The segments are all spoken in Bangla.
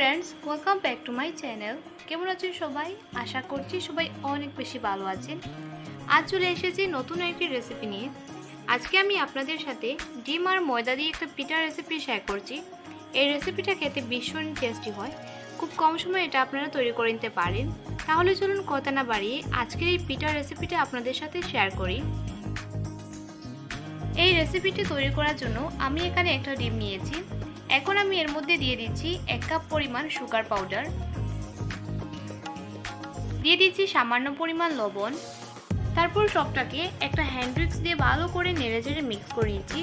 Friends welcome back to my channel কেমন আছেন সবাই? আশা করছি সবাই অনেক বেশি ভালো আছেন। আজ চলে এসেছি নতুন একটি রেসিপি নিয়ে। আজকে আমি আপনাদের সাথে ডিম আর ময়দা দিয়ে একটা পিঠা রেসিপি শেয়ার করছি। এই রেসিপিটা খেতে ভীষণ টেস্টি হয়। খুব কম সময়ে এটা আপনারা তৈরি করে নিতে পারেন। তাহলে চলুন কথা না বাড়িয়ে আজকের এই পিঠা রেসিপিটা আপনাদের সাথে শেয়ার করি। এই রেসিপিটি তৈরি করার জন্য আমি এখানে একটা ডিম নিয়েছি। এখন আমি এর মধ্যে দিয়ে দিচ্ছি এক কাপ পরিমাণ সুগার পাউডার দিয়ে দিচ্ছি সামান্য পরিমাণ লবণ। তারপর সবটাকে একটা হ্যান্ডউইক্স দিয়ে ভালো করে নেড়ে চেড়ে মিক্স করে নিচ্ছি।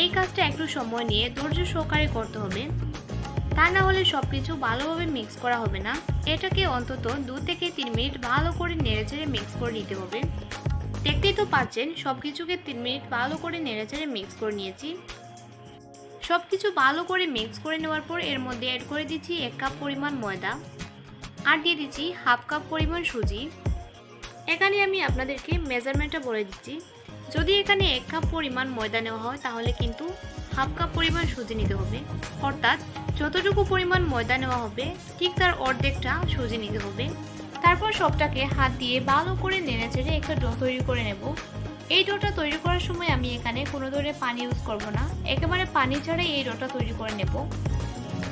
এই কাজটা একটু সময় নিয়ে ধৈর্য সহকারে করতে হবে। তা না হলে সব কিছু ভালোভাবে মিক্স করা হবে না। এটাকে অন্তত দু থেকে তিন মিনিট ভালো করে নেড়ে চেড়ে মিক্স করে নিতে হবে। দেখতেই তো পাচ্ছেন সব কিছুকে তিন মিনিট ভালো করে নেড়ে চেড়ে মিক্স করে নিয়েছি। সব কিছু ভালো করে মিক্স করে নেওয়ার পর এর মধ্যে অ্যাড করে দিচ্ছি এক কাপ পরিমাণ ময়দা। আর দিয়ে দিচ্ছি হাফ কাপ পরিমাণ সুজি। এখানে আমি আপনাদেরকে মেজারমেন্টটা বলে দিচ্ছি। যদি এখানে এক কাপ পরিমাণ ময়দা নেওয়া হয়, তাহলে কিন্তু হাফ কাপ পরিমাণ সুজি নিতে হবে। অর্থাৎ যতটুকু পরিমাণ ময়দা নেওয়া হবে, ঠিক তার অর্ধেকটা সুজি নিতে হবে। তারপর সবটাকে হাত দিয়ে ভালো করে নেড়ে চেড়ে একটা ডো তৈরি করে নেব। এই ডোটা তৈরি করার সময় আমি এখানে কোনো ধরনের পানি ইউজ করব না। একেবারে পানি ছাড়াই এই ডোটা তৈরি করে নেব।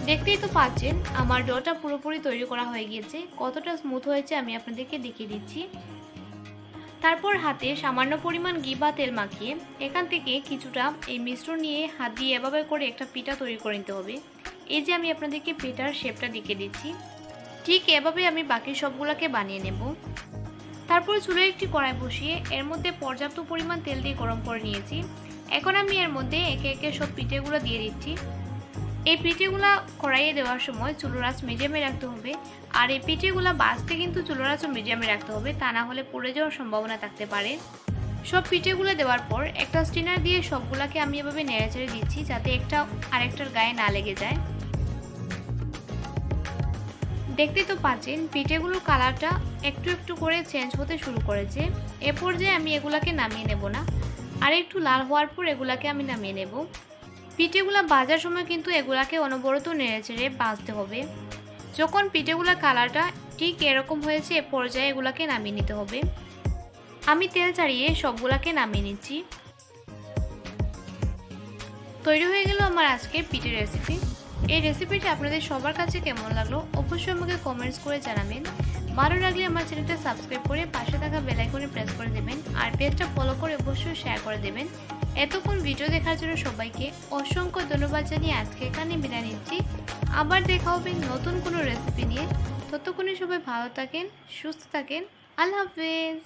দেখতেই তো পাচ্ছেন, আমার ডোটা পুরোপুরি তৈরি করা হয়ে গিয়েছে। কতটা স্মুথ হয়েছে আমি আপনাদেরকে দেখিয়ে দিচ্ছি। তারপর হাতে সামান্য পরিমাণ ঘি বা তেল মাখিয়ে এখান থেকে কিছুটা এই মিশ্রণ নিয়ে হাত দিয়ে এভাবে করে একটা পিঠা তৈরি করে নিতে হবে। এই যে আমি আপনাদেরকে পিঠার শেপটা দেখিয়ে দিচ্ছি। ঠিক এভাবে আমি বাকি সবগুলোকে বানিয়ে নেব। তারপর চুলে একটি কড়াই বসিয়ে এর মধ্যে পর্যাপ্ত পরিমাণ তেল দিয়ে গরম করে নিয়েছি। এখন আমি এর মধ্যে একে একে সব পিঠেগুলো দিয়ে দিচ্ছি। এই পিঠেগুলো কড়াইয়ে দেওয়ার সময় চুলোর আঁচ মিডিয়ামে রাখতে হবে। আর এই পিঠেগুলো বাঁচতে কিন্তু চুলোর আঁচও মিডিয়ামে রাখতে হবে, তা না হলে পড়ে যাওয়ার সম্ভাবনা থাকতে পারে। সব পিঠেগুলো দেওয়ার পর একটা স্টিনার দিয়ে সবগুলোকে আমি এভাবে নেড়ে চেড়ে দিচ্ছি যাতে একটা আরেকটার গায়ে না লেগে যায়। দেখতে তো পাচ্ছেন, পিঠেগুলোর কালারটা একটু একটু করে চেঞ্জ হতে শুরু করেছে। এ পর্যায়ে আমি এগুলাকে নামিয়ে নেব না। আর একটু লাল হওয়ার পর এগুলাকে আমি নামিয়ে নেব। পিঠেগুলো বাজার সময় কিন্তু এগুলাকে অনবরত নেড়ে চেড়ে বাঁচতে হবে। যখন পিঠেগুলোর কালারটা ঠিক এরকম হয়েছে, এ পর্যায়ে এগুলাকে নামিয়ে নিতে হবে। আমি তেল ছাড়িয়ে সবগুলাকে নামিয়ে নিচ্ছি। তৈরি হয়ে গেল আমার আজকে পিঠের রেসিপি এই রেসিপিটি আপনাদের সবার কাছে কেমন লাগল অবশ্যই আমাকে কমেন্টস করে জানাবেন। ভালো লাগলে আমার চ্যানেলটা সাবস্ক্রাইব করে পাশে থাকা বেলাইকনে প্রেস করে দেবেন আর পেজটা ফলো করে অবশ্যই শেয়ার করে দেবেন। এতক্ষণ ভিডিও দেখার জন্য সবাইকে অসংখ্য ধন্যবাদ জানিয়ে আজকে এখানে বিদায় নিচ্ছি। আবার দেখা হবে নতুন কোনো রেসিপি নিয়ে। ততক্ষণে সবাই ভালো থাকেন, সুস্থ থাকেন। আল্লাহ হাফেজ।